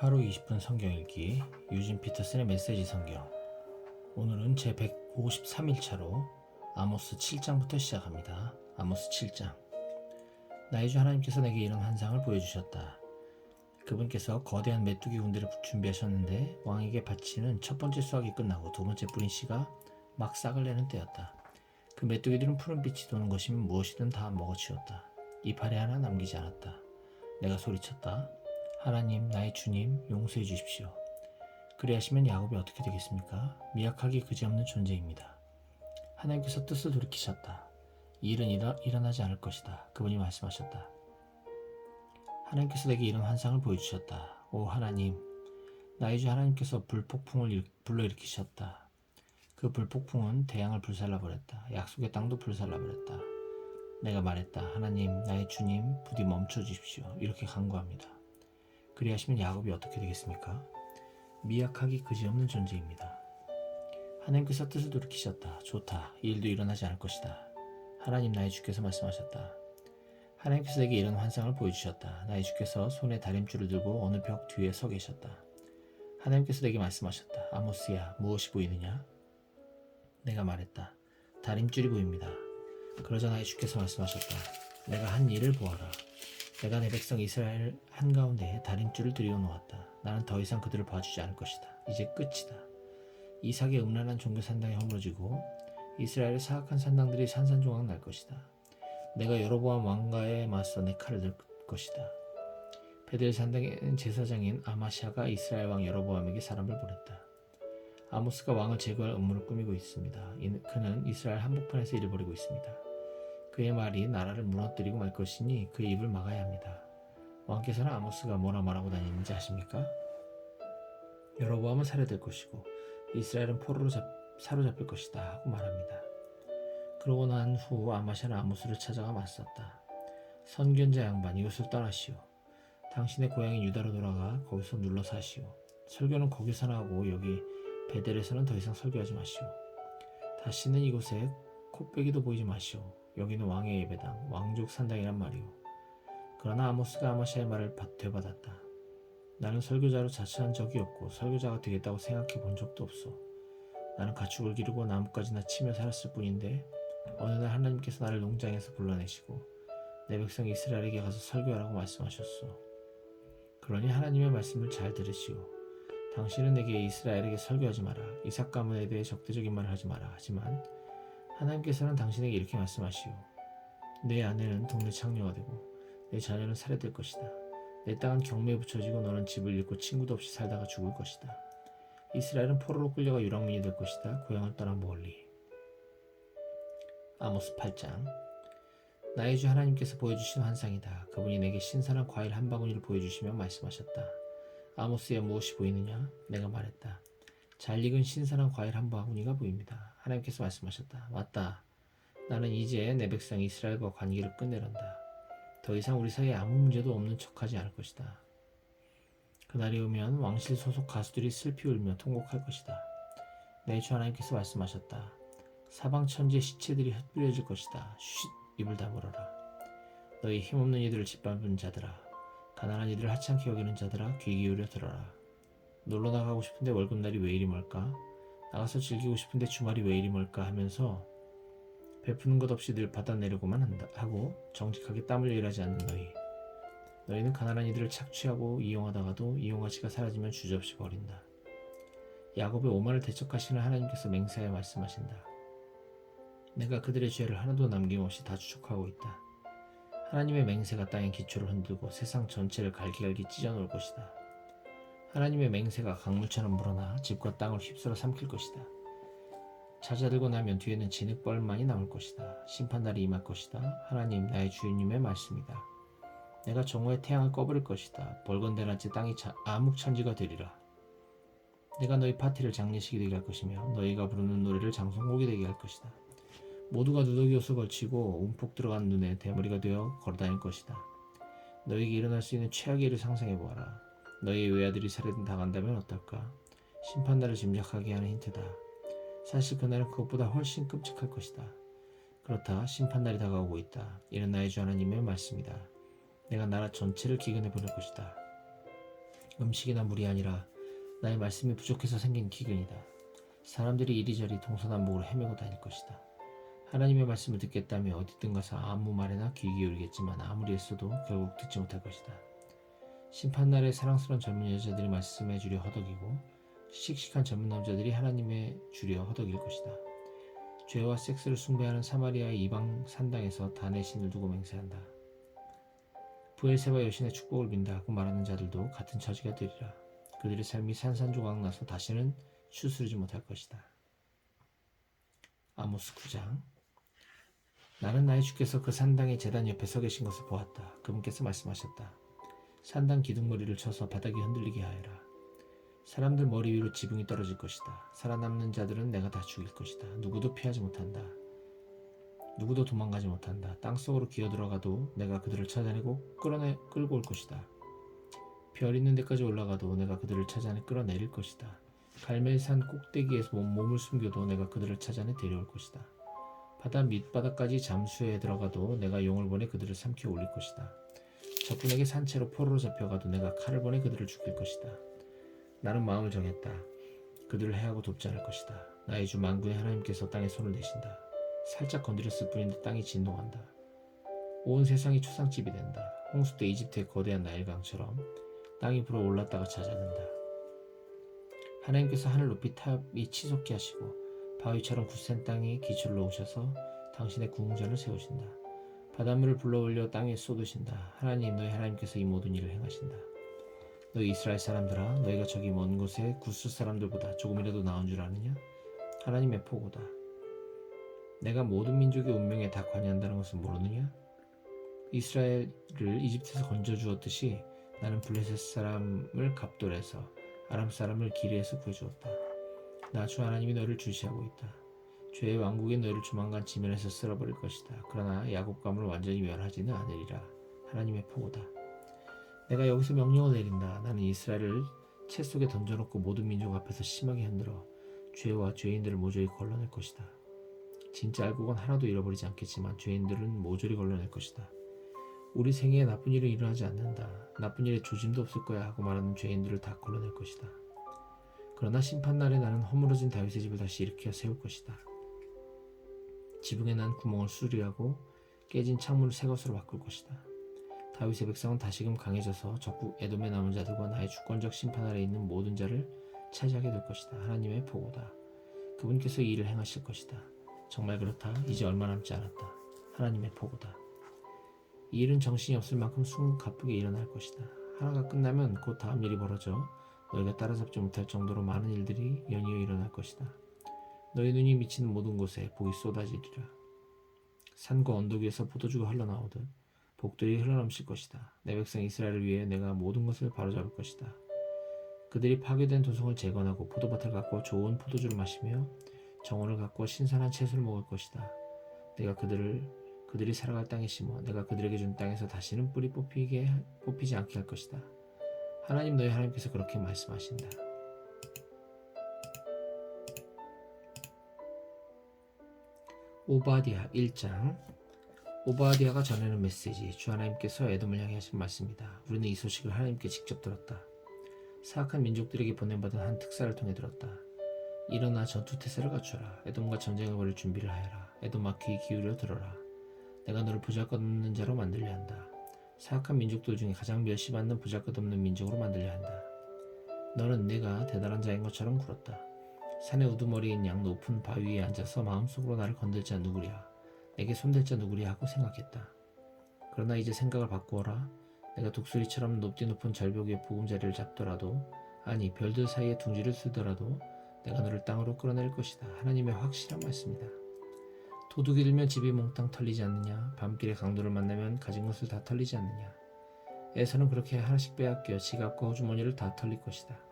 하루 20분 성경 읽기 유진 피터슨의 메시지 성경 오늘은 제 153일차로 아모스 7장부터 시작합니다. 아모스 7장 나의 주 하나님께서 내게 이런 환상을 보여주셨다. 그분께서 거대한 메뚜기 군대를 준비하셨는데 왕에게 바치는 첫 번째 수확이 끝나고 두 번째 뿌린 씨가 막 싹을 내는 때였다. 그 메뚜기들은 푸른 빛이 도는 것이면 무엇이든 다 먹어치웠다. 이파리 하나 남기지 않았다. 내가 소리쳤다. 하나님, 나의 주님, 용서해 주십시오. 그리하시면 야곱이 어떻게 되겠습니까? 미약하기 그지없는 존재입니다. 하나님께서 뜻을 돌이키셨다. 이 일은 일어, 일어나지 않을 것이다. 그분이 말씀하셨다. 하나님께서 내게 이런 환상을 보여주셨다. 오 하나님, 나의 주 하나님께서 불폭풍을 일, 불러일으키셨다. 그 불폭풍은 대양을 불살라버렸다. 약속의 땅도 불살라버렸다. 내가 말했다. 하나님, 나의 주님, 부디 멈춰 주십시오. 이렇게 간구합니다. 그리하시면 야곱이 어떻게 되겠습니까? 미약하기 그지없는 존재입니다. 하나님께서 뜻을 돌이키셨다. 좋다. 이 일도 일어나지 않을 것이다. 하나님 나의 주께서 말씀하셨다. 하나님께서 내게 이런 환상을 보여주셨다. 나의 주께서 손에 다림줄을 들고 어느 벽 뒤에 서 계셨다. 하나님께서 내게 말씀하셨다. 아모스야, 무엇이 보이느냐? 내가 말했다. 다림줄이 보입니다. 그러자 나의 주께서 말씀하셨다. 내가 한 일을 보아라. 내가 내 백성 이스라엘 한가운데 다림줄을 들여 놓았다. 나는 더 이상 그들을 봐주지 않을 것이다. 이제 끝이다. 이삭의 음란한 종교 산당이 허물어지고 이스라엘의 사악한 산당들이 산산조각 날 것이다. 내가 여로보암 왕가에 맞서 내 칼을 들 것이다. 베델 산당의 제사장인 아마샤가 이스라엘 왕 여로보암에게 사람을 보냈다. 아모스가 왕을 제거할 음모를 꾸미고 있습니다. 이- 그는 이스라엘 한복판에서 일을 벌이고 있습니다. 그의 말이 나라를 무너뜨리고 말 것이니 그의 입을 막아야 합니다. 왕께서는 아모스가 뭐라 말하고 다니는지 아십니까? 여로보암은 살해될 것이고 이스라엘은 포로로 잡, 사로잡힐 것이다 하고 말합니다. 그러고 난 후 아마샤는 아모스를 찾아가 맞섰다. 선견자 양반 이곳을 떠나시오. 당신의 고향인 유다로 돌아가 거기서 눌러 사시오. 설교는 거기서나 하고 여기 베델에서는 더 이상 설교하지 마시오. 다시는 이곳에 코빼기도 보이지 마시오. 여기는 왕의 예배당, 왕족 산당이란 말이오. 그러나 아모스가 아마샤의 말을 받- 되받았다. 나는 설교자로 자처한 적이 없고 설교자가 되겠다고 생각해 본 적도 없어. 나는 가축을 기르고 나뭇가지나 치며 살았을 뿐인데 어느 날 하나님께서 나를 농장에서 불러내시고 내 백성 이스라엘에게 가서 설교하라고 말씀하셨소. 그러니 하나님의 말씀을 잘 들으시오. 당신은 내게 이스라엘에게 설교하지 마라. 이삭 가문에 대해 적대적인 말을 하지 마라. 하지만 하나님께서는 당신에게 이렇게 말씀하시오. 내 아내는 동네 창녀가 되고 내 자녀는 살해될 것이다. 내 땅은 경매에 붙여지고 너는 집을 잃고 친구도 없이 살다가 죽을 것이다. 이스라엘은 포로로 끌려가 유랑민이 될 것이다. 고향을 떠나 멀리. 아모스 8장 나의 주 하나님께서 보여주신 환상이다. 그분이 내게 신선한 과일 한 바구니를 보여주시며 말씀하셨다. 아모스야 무엇이 보이느냐? 내가 말했다. 잘 익은 신선한 과일 한 바구니가 보입니다. 하나님께서 말씀하셨다. 맞다. 나는 이제 내 백성 이스라엘과 관계를 끝내란다. 더 이상 우리 사이에 아무 문제도 없는 척하지 않을 것이다. 그날이 오면 왕실 소속 가수들이 슬피 울며 통곡할 것이다. 내 주 하나님께서 말씀하셨다. 사방 천지의 시체들이 흩뿌려질 것이다. 쉿 입을 다물어라. 너희 힘없는 이들을 짓밟은 자들아, 가난한 이들을 하찮게 여기는 자들아, 귀 기울여 들어라. 놀러 나가고 싶은데 월급날이 왜 이리 멀까? 나가서 즐기고 싶은데 주말이 왜 이리 멀까 하면서 베푸는 것 없이 늘 받아내려고만 한다 하고 정직하게 땀 흘려 일하지 않는 너희. 너희는 가난한 이들을 착취하고 이용하다가도 이용가치가 사라지면 주저없이 버린다. 야곱의 오만을 대적하시는 하나님께서 맹세하여 말씀하신다. 내가 그들의 죄를 하나도 남김없이 다 추적하고 있다. 하나님의 맹세가 땅의 기초를 흔들고 세상 전체를 갈기갈기 찢어놓을 것이다. 하나님의 맹세가 강물처럼 물어나 집과 땅을 휩쓸어 삼킬 것이다. 찾아들고 나면 뒤에는 진흙벌만이 남을 것이다. 심판날이 임할 것이다. 하나님 나의 주님의 말씀이다. 내가 정오에 태양을 꺼버릴 것이다. 벌건대낮에 땅이 자- 암흑천지가 되리라. 내가 너희 파티를 장례식이 되게 할 것이며 너희가 부르는 노래를 장송곡이 되게 할 것이다. 모두가 누더기 옷을 걸치고 움푹 들어간 눈에 대머리가 되어 걸어다닐 것이다. 너에게 일어날 수 있는 최악의 일을 상상해 보아라. 너희의 외아들이 살해당한다면 어떨까? 심판날을 짐작하게 하는 힌트다. 사실 그날은 그것보다 훨씬 끔찍할 것이다. 그렇다. 심판날이 다가오고 있다. 이는 나의 주 하나님의 말씀이다. 내가 나라 전체를 기근해 보낼 것이다. 음식이나 물이 아니라 나의 말씀이 부족해서 생긴 기근이다. 사람들이 이리저리 동서남북으로 헤매고 다닐 것이다. 하나님의 말씀을 듣겠다며 어디든 가서 아무 말에나 귀 기울이겠지만 아무리 애써도 결국 듣지 못할 것이다. 심판날에 사랑스러운 젊은 여자들이 말씀해 주려 허덕이고 씩씩한 젊은 남자들이 하나님의 주려 허덕일 것이다. 죄와 섹스를 숭배하는 사마리아의 이방 산당에서 단의 신을 두고 맹세한다. 부엘세바 여신의 축복을 빈다고 말하는 자들도 같은 처지가 되리라. 그들의 삶이 산산조각 나서 다시는 추스르지 못할 것이다. 아모스 9장 나는 나의 주께서 그 산당의 재단 옆에 서 계신 것을 보았다. 그분께서 말씀하셨다. 산당 기둥머리를 쳐서 바닥이 흔들리게 하여라. 사람들 머리 위로 지붕이 떨어질 것이다. 살아남는 자들은 내가 다 죽일 것이다. 누구도 피하지 못한다. 누구도 도망가지 못한다. 땅 속으로 기어 들어가도 내가 그들을 찾아내고 끌어내 끌고 올 것이다. 별 있는 데까지 올라가도 내가 그들을 찾아내 끌어내릴 것이다. 갈멜산 꼭대기에서 몸- 몸을 숨겨도 내가 그들을 찾아내 데려올 것이다. 바다 밑바닥까지 잠수해 들어가도 내가 용을 보내 그들을 삼켜 올릴 것이다. 적군에게 산채로 포로로 잡혀가도 내가 칼을 보내 그들을 죽일 것이다. 나는 마음을 정했다. 그들을 해하고 돕지 않을 것이다. 나의 주 만군의 하나님께서 땅에 손을 내신다. 살짝 건드렸을 뿐인데 땅이 진동한다. 온 세상이 초상집이 된다. 홍수 때 이집트의 거대한 나일강처럼 땅이 불어 올랐다가 잦아든다. 하나님께서 하늘 높이 탑이 치솟게 하시고 바위처럼 굳센 땅에 기초를 놓으셔서 당신의 궁전을 세우신다. 바닷물을 불러올려 땅에 쏟으신다. 하나님 너희 하나님께서 이 모든 일을 행하신다. 너희 이스라엘 사람들아 너희가 저기 먼 곳에 구스 사람들보다 조금이라도 나은 줄 아느냐? 하나님의 포고다. 내가 모든 민족의 운명에 다 관여한다는 것을 모르느냐? 이스라엘을 이집트에서 건져 주었듯이 나는 블레셋 사람을 갑돌에서 아람 사람을 기리에서 구해 주었다. 나 주 하나님이 너를 주시하고 있다. 죄의 왕국이 너를 조만간 지면에서 쓸어버릴 것이다. 그러나 야곱 가문을 완전히 멸하지는 않으리라. 하나님의 포고다. 내가 여기서 명령을 내린다. 나는 이스라엘을 채 속에 던져놓고 모든 민족 앞에서 심하게 흔들어 죄와 죄인들을 모조리 걸러낼 것이다. 진짜 알곡은 하나도 잃어버리지 않겠지만 죄인들은 모조리 걸러낼 것이다. 우리 생애에 나쁜 일은 일어나지 않는다. 나쁜 일에 조짐도 없을 거야 하고 말하는 죄인들을 다 걸러낼 것이다. 그러나 심판날에 나는 허물어진 다윗의 집을 다시 일으켜 세울 것이다. 지붕에 난 구멍을 수리하고 깨진 창문을 새 것으로 바꿀 것이다. 다윗의 백성은 다시금 강해져서 적국 에돔의 남은 자들과 나의 주권적 심판 아래 있는 모든 자를 차지하게 될 것이다. 하나님의 보고다. 그분께서 이 일을 행하실 것이다. 정말 그렇다. 이제 얼마 남지 않았다. 하나님의 보고다. 이 일은 정신이 없을 만큼 숨가쁘게 일어날 것이다. 하나가 끝나면 곧 다음 일이 벌어져 너희가 따라잡지 못할 정도로 많은 일들이 연이어 일어날 것이다. 너희 눈이 미치는 모든 곳에 복이 쏟아지리라. 산과 언덕 위에서 포도주가 흘러나오듯 복들이 흘러넘칠 것이다. 내 백성 이스라엘을 위해 내가 모든 것을 바로잡을 것이다. 그들이 파괴된 도성을 재건하고 포도밭을 갖고 좋은 포도주를 마시며 정원을 갖고 신선한 채소를 먹을 것이다. 내가 그들을 그들이 살아갈 땅에 심어 내가 그들에게 준 땅에서 다시는 뿌리 뽑히게 뽑히지 않게 할 것이다. 하나님 너희 하나님께서 그렇게 말씀하신다. 오바디아 1장 오바디아가 전하는 메시지 주 하나님께서 에돔을 향해 하신 말씀이다. 우리는 이 소식을 하나님께 직접 들었다. 사악한 민족들에게 보냄받은 한 특사를 통해 들었다. 일어나 전투 태세를 갖춰라. 에돔과 전쟁을 벌일 준비를 하여라. 에돔아 귀 기울여 들어라. 내가 너를 보잘것없는 자로 만들려 한다. 사악한 민족들 중에 가장 멸시받는 보잘것없는 민족으로 만들려 한다. 너는 내가 대단한 자인 것처럼 굴었다. 산의 우두머리인 양 높은 바위 위에 앉아서 마음속으로 나를 건들 자 누구랴. 내게 손댈 자 누구랴 하고 생각했다. 그러나 이제 생각을 바꾸어라. 내가 독수리처럼 높디 높은 절벽 위에 보금자리를 잡더라도 아니 별들 사이에 둥지를 쓰더라도 내가 너를 땅으로 끌어낼 것이다. 하나님의 확실한 말씀이다. 도둑이 들면 집이 몽땅 털리지 않느냐? 밤길에 강도를 만나면 가진 것을 다 털리지 않느냐? 에서는 그렇게 하나씩 빼앗겨 지갑과 호주머니를 다 털릴 것이다.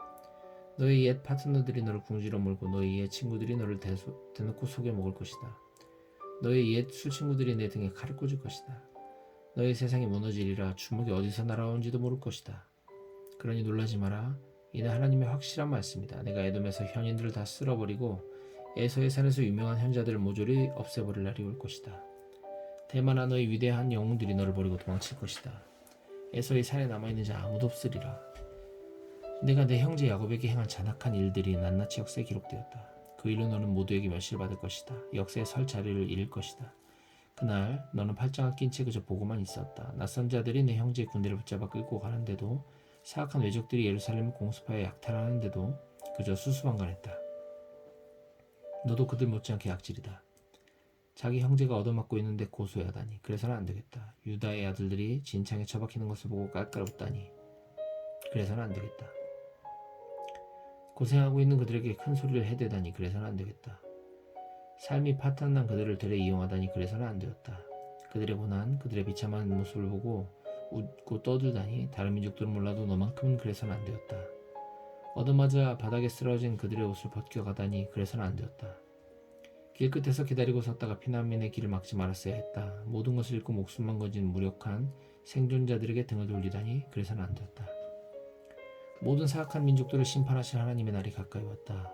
너의 옛 파트너들이 너를 궁지로 몰고 너의 옛 친구들이 너를 대소, 대놓고 속여 먹을 것이다. 너의 옛 술친구들이 내 등에 칼을 꽂을 것이다. 너의 세상이 무너지리라 주먹이 어디서 날아온지도 모를 것이다. 그러니 놀라지 마라. 이는 하나님의 확실한 말씀이다. 내가 에돔에서 현인들을 다 쓸어버리고 에서의 산에서 유명한 현자들을 모조리 없애버릴 날이 올 것이다. 대만아 너의 위대한 영웅들이 너를 버리고 도망칠 것이다. 에서의 산에 남아있는 자 아무도 없으리라. 내가 내 형제 야곱에게 행한 잔악한 일들이 낱낱이 역사에 기록되었다. 그 일로 너는 모두에게 멸시를 받을 것이다. 역사에 설 자리를 잃을 것이다. 그날 너는 팔짱을 낀 채 그저 보고만 있었다. 낯선 자들이 내 형제의 군대를 붙잡아 끌고 가는데도 사악한 외적들이 예루살렘을 공습하여 약탈하는데도 그저 수수방관했다. 너도 그들 못지않게 약질이다. 자기 형제가 얻어맞고 있는데 고소해하다니 그래서는 안 되겠다. 유다의 아들들이 진창에 처박히는 것을 보고 깔깔 웃다니 그래서는 안 되겠다. 고생하고 있는 그들에게 큰 소리를 해대다니 그래서는 안 되겠다. 삶이 파탄난 그들을 되레 이용하다니 그래서는 안 되었다. 그들의 고난, 그들의 비참한 모습을 보고 웃고 떠들다니 다른 민족들은 몰라도 너만큼은 그래서는 안 되었다. 얻어맞아 바닥에 쓰러진 그들의 옷을 벗겨가다니 그래서는 안 되었다. 길끝에서 기다리고 섰다가 피난민의 길을 막지 말았어야 했다. 모든 것을 잃고 목숨만 건진 무력한 생존자들에게 등을 돌리다니 그래서는 안 되었다. 모든 사악한 민족들을 심판하실 하나님의 날이 가까이 왔다.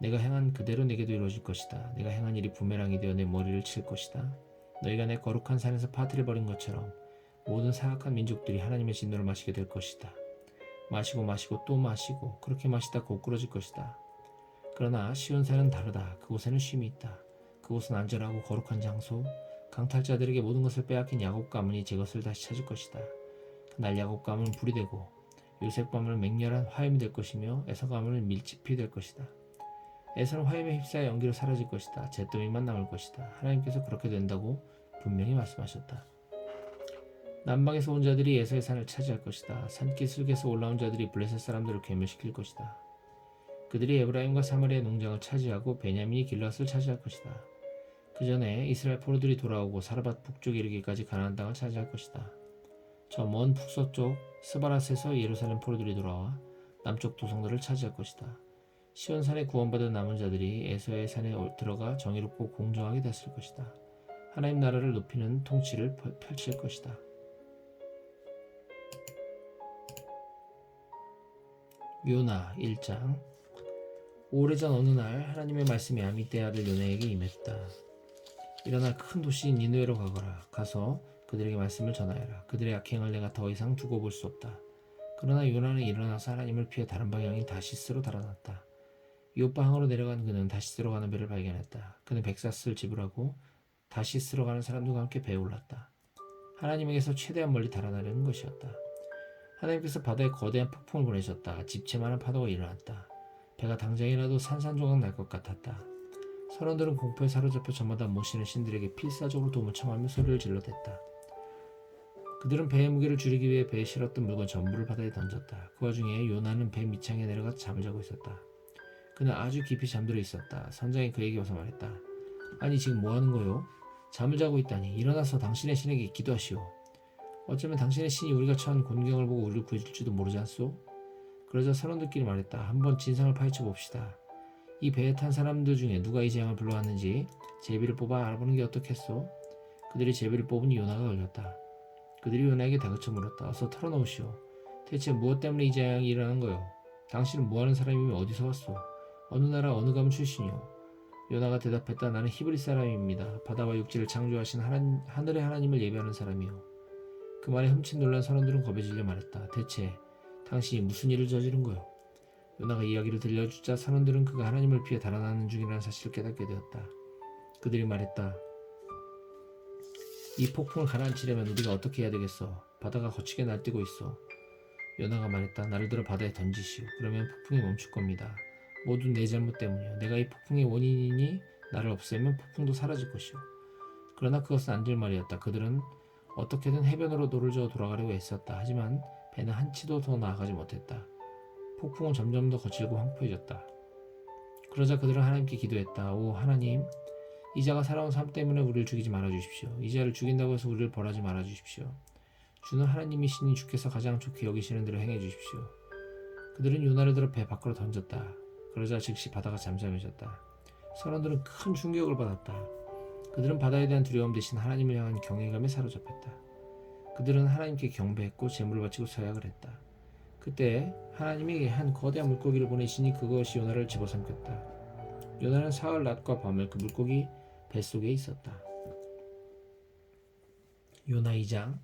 내가 행한 그대로 내게도 이루어질 것이다. 내가 행한 일이 부메랑이 되어 내 머리를 칠 것이다. 너희가 내 거룩한 산에서 파티를 벌인 것처럼 모든 사악한 민족들이 하나님의 진노를 마시게 될 것이다. 마시고 마시고 또 마시고 그렇게 마시다 고꾸러질 것이다. 그러나 시온 산은 다르다. 그곳에는 쉼이 있다. 그곳은 안전하고 거룩한 장소. 강탈자들에게 모든 것을 빼앗긴 야곱 가문이 제 것을 다시 찾을 것이다. 그날 야곱 가문은 불이 되고 요셉 가문은 맹렬한 화염이 될 것이며 에서 가문은 밀집이 될 것이다. 에서는 화염에 휩싸여 연기로 사라질 것이다. 잿더미만 남을 것이다. 하나님께서 그렇게 된다고 분명히 말씀하셨다. 남방에서 온 자들이 에서의 산을 차지할 것이다. 산기슭에서 올라온 자들이 블레셋 사람들을 괴멸시킬 것이다. 그들이 에브라임과 사마리아 농장을 차지하고 베냐민이 길랏을 차지할 것이다. 그 전에 이스라엘 포로들이 돌아오고 사르밧 북쪽에 이르기까지 가나안 땅을 차지할 것이다. 저 먼 북서쪽 스바라스에서 예루살렘 포로들이 돌아와 남쪽 도성들을 차지할 것이다. 시온산에 구원받은 남은 자들이 에서의 산에 들어가 정의롭고 공정하게 됐을 것이다. 하나님 나라를 높이는 통치를 펼칠 것이다. 요나 1장 오래전 어느 날 하나님의 말씀이 아미떼 아들 요나에게 임했다. 일어나 큰 도시인 니누에로 가거라. 가서 그들에게 말씀을 전하여라. 그들의 악행을 내가 더 이상 두고 볼 수 없다. 그러나 요나는 일어나서 하나님을 피해 다른 방향인 다시스로 달아났다. 요바항으로 내려간 그는 다시스로 가는 배를 발견했다. 그는 백사스를 지불하고 다시스로 가는 사람들과 함께 배에 올랐다. 하나님에게서 최대한 멀리 달아나려는 것이었다. 하나님께서 바다에 거대한 폭풍을 보내셨다. 집채만한 파도가 일어났다. 배가 당장이라도 산산조각 날 것 같았다. 선원들은 공포에 사로잡혀 저마다 모시는 신들에게 필사적으로 도움을 청하며 소리를 질러댔다. 그들은 배의 무게를 줄이기 위해 배에 실었던 물건 전부를 바다에 던졌다. 그 와중에 요나는 배 밑창에 내려가 잠을 자고 있었다. 그는 아주 깊이 잠들어 있었다. 선장이 그에게 와서 말했다. 아니 지금 뭐 하는 거요? 잠을 자고 있다니 일어나서 당신의 신에게 기도하시오. 어쩌면 당신의 신이 우리가 처한 곤경을 보고 우리를 구해줄지도 모르지 않소? 그러자 선원들끼리 말했다. 한번 진상을 파헤쳐 봅시다. 이 배에 탄 사람들 중에 누가 이 재앙을 불러왔는지 제비를 뽑아 알아보는 게 어떻겠소? 그들이 제비를 뽑으니 요나가 걸렸다. 그들이 요나에게 다그쳐 물었다. 어서 털어놓으시오. 대체 무엇 때문에 이 재앙이 일어난 거요? 당신은 뭐하는 사람이며 어디서 왔소? 어느 나라 어느 가문 출신이요? 요나가 대답했다. 나는 히브리 사람입니다. 바다와 육지를 창조하신 하나, 하늘의 하나님을 예배하는 사람이요. 그 말에 흠칫 놀란 선원들은 겁에 질려 말했다. 대체 당신이 무슨 일을 저지른 거요? 요나가 이야기를 들려주자 선원들은 그가 하나님을 피해 달아나는 중이라는 사실을 깨닫게 되었다. 그들이 말했다. 이 폭풍을 가라앉히려면 우리가 어떻게 해야 되겠어? 바다가 거치게 날뛰고 있어. 요나가 말했다. 나를 들어 바다에 던지시오. 그러면 폭풍이 멈출 겁니다. 모두 내 잘못 때문이요. 내가 이 폭풍의 원인이니 나를 없애면 폭풍도 사라질 것이오. 그러나 그것은 안 될 말이었다. 그들은 어떻게든 해변으로 노를 저어 돌아가려고 애썼다. 하지만 배는 한치도 더 나아가지 못했다. 폭풍은 점점 더 거칠고 황폐해졌다. 그러자 그들은 하나님께 기도했다. 오 하나님, 이 자가 살아온 삶 때문에 우리를 죽이지 말아 주십시오. 이 자를 죽인다고 해서 우리를 벌하지 말아 주십시오. 주는 하나님이시니 주께서 가장 좋게 여기시는 대로 행해 주십시오. 그들은 요나를 들어 배 밖으로 던졌다. 그러자 즉시 바다가 잠잠해졌다. 선원들은 큰 충격을 받았다. 그들은 바다에 대한 두려움 대신 하나님을 향한 경외감에 사로잡혔다. 그들은 하나님께 경배했고 제물을 바치고 서약을 했다. 그때 하나님이 한 거대한 물고기를 보내시니 그것이 요나를 집어삼켰다. 요나는 사흘 낮과 밤을 그 물고기 뱃속에 있었다. 요나 2장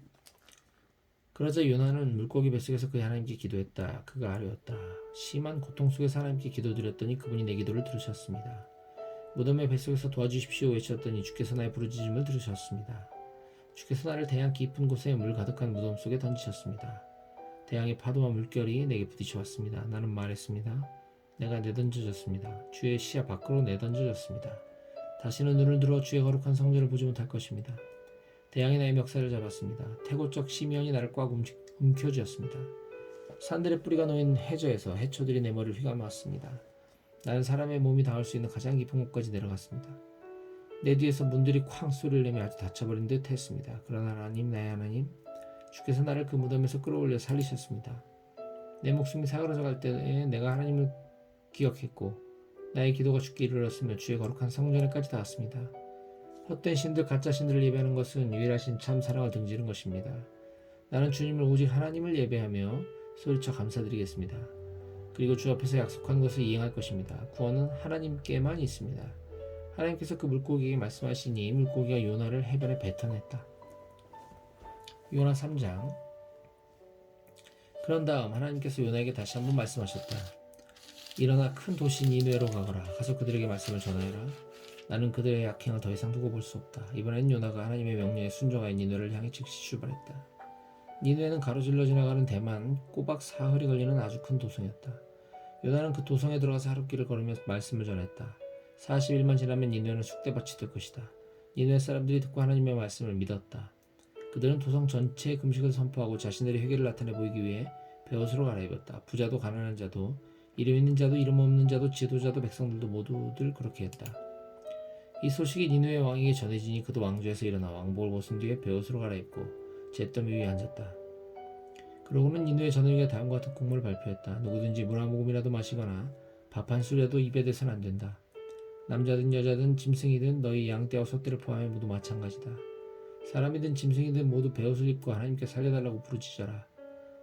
그러자 요나는 물고기 뱃속에서 그 하나님께 기도했다. 그가 아뢰었다. 심한 고통 속에서 하나님께 기도드렸더니 그분이 내 기도를 들으셨습니다. 무덤의 뱃속에서 도와주십시오 외쳤더니 주께서 나의 부르짖음을 들으셨습니다. 주께서 나를 대양 깊은 곳에 물 가득한 무덤 속에 던지셨습니다. 대양의 파도와 물결이 내게 부딪혀 왔습니다. 나는 말했습니다. 내가 내던져졌습니다. 주의 시야 밖으로 내던져졌습니다. 다시는 눈을 들어 주의 거룩한 성전을 보지 못할 것입니다. 대양이 나의 멱살을 잡았습니다. 태고적 심연이 나를 꽉 움켜쥐었습니다. 산들의 뿌리가 놓인 해저에서 해초들이 내 머리를 휘감았습니다. 나는 사람의 몸이 닿을 수 있는 가장 깊은 곳까지 내려갔습니다. 내 뒤에서 문들이 쾅 소리를 내며 아주 닫혀버린 듯 했습니다. 그러나 하나님, 나의 하나님, 주께서 나를 그 무덤에서 끌어올려 살리셨습니다. 내 목숨이 사그러져 갈 때에 내가 하나님을 기억했고 나의 기도가 죽게 이르렀으며 주의 거룩한 성전에까지 닿았습니다. 헛된 신들 가짜 신들을 예배하는 것은 유일하신 참 사랑을 등지는 것입니다. 나는 주님을 오직 하나님을 예배하며 소리쳐 감사드리겠습니다. 그리고 주 앞에서 약속한 것을 이행할 것입니다. 구원은 하나님께만 있습니다. 하나님께서 그 물고기에게 말씀하시니 물고기가 요나를 해변에 뱉어냈다. 요나 3장 그런 다음 하나님께서 요나에게 다시 한번 말씀하셨다. 일어나 큰 도시 니누에로 가거라. 가서 그들에게 말씀을 전하여라. 나는 그들의 약행을 더 이상 두고 볼 수 없다. 이번엔 요나가 하나님의 명령에 순종하여 니누를 향해 즉시 출발했다. 니누에는 가로질러 지나가는 대만 꼬박 사흘이 걸리는 아주 큰 도성이었다. 요나는 그 도성에 들어가서 하룻길을 걸으며 말씀을 전했다. 40일만 지나면 니누에는 쑥대밭이 될 것이다. 니누에 사람들이 듣고 하나님의 말씀을 믿었다. 그들은 도성 전체에 금식을 선포하고 자신들의 회개를 나타내 보이기 위해 베옷으로 갈아입었다. 부자도 가난한 자도 이름 있는 자도 이름 없는 자도 지도자도 백성들도 모두들 그렇게 했다. 이 소식이 니누의 왕에게 전해지니 그도 왕좌에서 일어나 왕복을 벗은 뒤에 베옷으로 갈아입고 잿더미 위에 앉았다. 그러고는 니누의 전우이가 다음과 같은 공문을 발표했다. 누구든지 물 한 모금이라도 마시거나 밥 한 술이라도 입에 대선 안 된다. 남자든 여자든 짐승이든 너희 양떼와 소떼를 포함해 모두 마찬가지다. 사람이든 짐승이든 모두 베옷을 입고 하나님께 살려달라고 부르짖어라.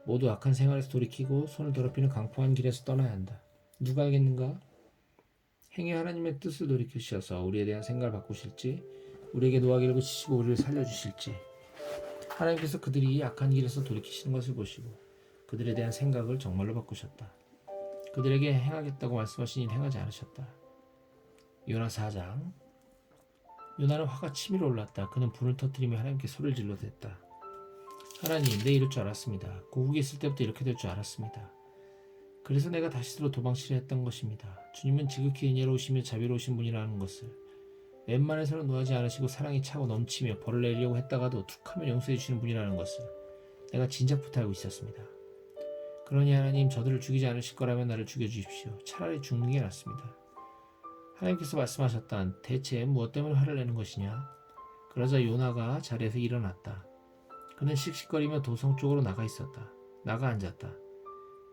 모두 악한 생활에서 돌이키고 손을 더럽히는 강포한 길에서 떠나야 한다. 누가 알겠는가? 행위 하나님의 뜻을 돌이키셔서 우리에 대한 생각을 바꾸실지 우리에게 노하기를 그치시고 우리를 살려주실지 하나님께서 그들이 악한 길에서 돌이키시는 것을 보시고 그들에 대한 생각을 정말로 바꾸셨다. 그들에게 행하겠다고 말씀하신 일 행하지 않으셨다. 요나 4장 요나는 화가 치밀어 올랐다. 그는 불을 터뜨리며 하나님께 소리를 질러 댔다. 하나님, 내 이럴 줄 알았습니다. 고국에 있을 때부터 이렇게 될 줄 알았습니다. 그래서 내가 다시로 도망치려 했던 것입니다. 주님은 지극히 은혜로우시며 자비로우신 분이라는 것을 웬만해서는 노하지 않으시고 사랑이 차고 넘치며 벌을 내리려고 했다가도 툭하면 용서해 주시는 분이라는 것을 내가 진작부터 알고 있었습니다. 그러니 하나님 저들을 죽이지 않으실 거라면 나를 죽여 주십시오. 차라리 죽는 게 낫습니다. 하나님께서 말씀하셨단 대체 무엇 때문에 화를 내는 것이냐? 그러자 요나가 자리에서 일어났다. 그는 씩씩거리며 도성 쪽으로 나가 있었다. 나가 앉았다.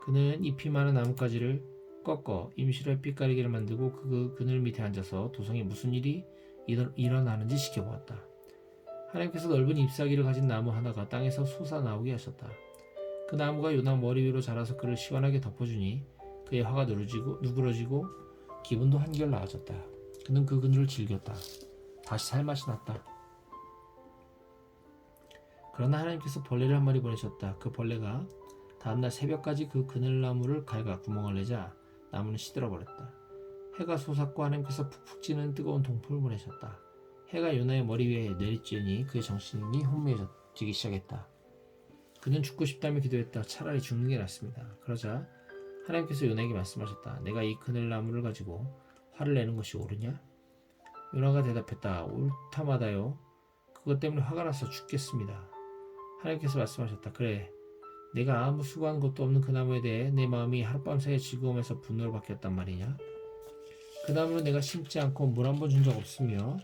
그는 잎이 많은 나뭇가지를 꺾어 임시로 빛가리개를 만들고 그 그늘 밑에 앉아서 도성에 무슨 일이 일어, 일어나는지 지켜보았다. 하나님께서 넓은 잎사귀를 가진 나무 하나가 땅에서 솟아나오게 하셨다. 그 나무가 요나 머리 위로 자라서 그를 시원하게 덮어주니 그의 화가 누르지고, 누그러지고 기분도 한결 나아졌다. 그는 그 그늘을 즐겼다. 다시 살맛이 났다. 그러나 하나님께서 벌레를 한 마리 보내셨다. 그 벌레가 다음날 새벽까지 그 그늘나무를 갈가 구멍을 내자 나무는 시들어 버렸다. 해가 솟았고 하나님께서 푹푹 찌는 뜨거운 동풍을 보내셨다. 해가 요나의 머리 위에 내리쬐니 그의 정신이 혼미해지기 시작했다. 그는 죽고 싶다며 기도했다. 차라리 죽는 게 낫습니다. 그러자 하나님께서 요나에게 말씀하셨다. 내가 이 그늘나무를 가지고 화를 내는 것이 옳으냐? 요나가 대답했다. 옳다마다요. 그것 때문에 화가 나서 죽겠습니다. 하나님께서 말씀하셨다. 그래. 내가 아무 수고한 것도 없는 그 나무에 대해 내 마음이 하룻밤 사이에 즐거움에서 분노를 받겠단 말이냐? 그 나무는 내가 심지 않고 물 한 번 준 적 없으며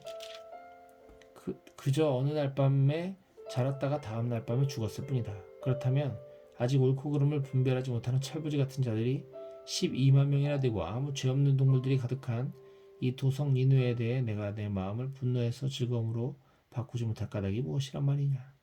그, 그저 어느 날 밤에 자랐다가 다음 날 밤에 죽었을 뿐이다. 그렇다면 아직 옳고 그름을 분별하지 못하는 철부지 같은 자들이 12만 명이나 되고 아무 죄 없는 동물들이 가득한 이 도성 니누에 대해 내가 내 마음을 분노해서 즐거움으로 바꾸지 못할 까닭이 무엇이란 말이냐?